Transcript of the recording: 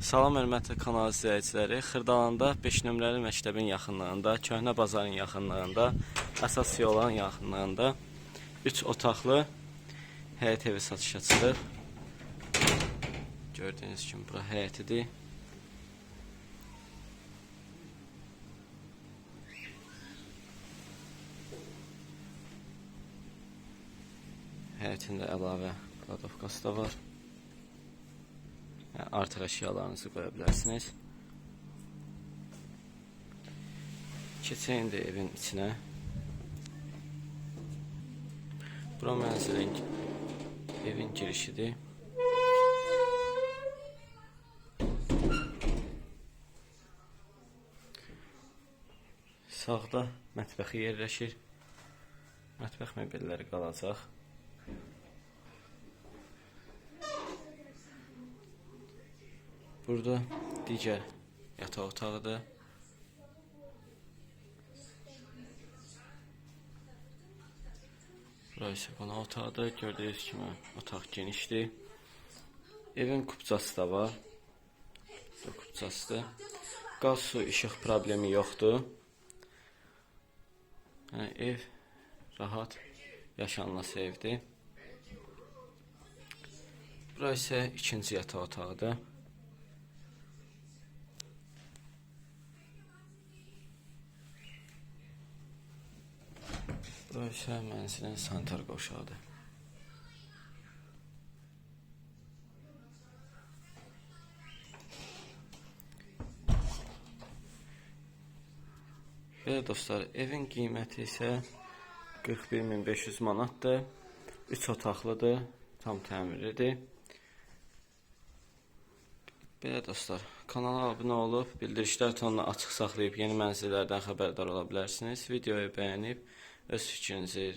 Salam hörmətli kanal izləyiciləri. Xırdalanda 5 nömrəli məktəbin yaxınlığında, Köhnə bazarın yaxınlığında, əsas yolun yaxınlığında 3 otaqlı həyət evi satışa çıxıb. Gördüyünüz kimi bura həyətidir. Həyətində əlavə kladovkası da var. Yəni, artıq əşyalarınızı qoya bilərsiniz. Keçək indi evin içinə. Bura mənzilin evin girişidir. Sağda mətbəxi yerləşir. Mətbəx mebelləri qalacaq. Burada digər yataq otağıdır. Burası qonaq otağıdır. Gördüyünüz kimi otaq genişdir. Evin kupçası da var. Bu kupçasıdır. Qaz, su, işıq problemi yoxdur. Yəni ev rahat yaşanması evdir. Burası isə ikinci yataq otağıdır. Burası isə mənzilin sanitar qovşağıdır. Belə dostlar, evin qiyməti isə 41500 manatdır. 3 otaqlıdır, tam təmirlidir. Belə dostlar, kanala abunə olub, bildirişlər tonunu açıq saxlayıb yeni mənzillərdən xəbərdar ola bilərsiniz. Videoyu bəyənib assistências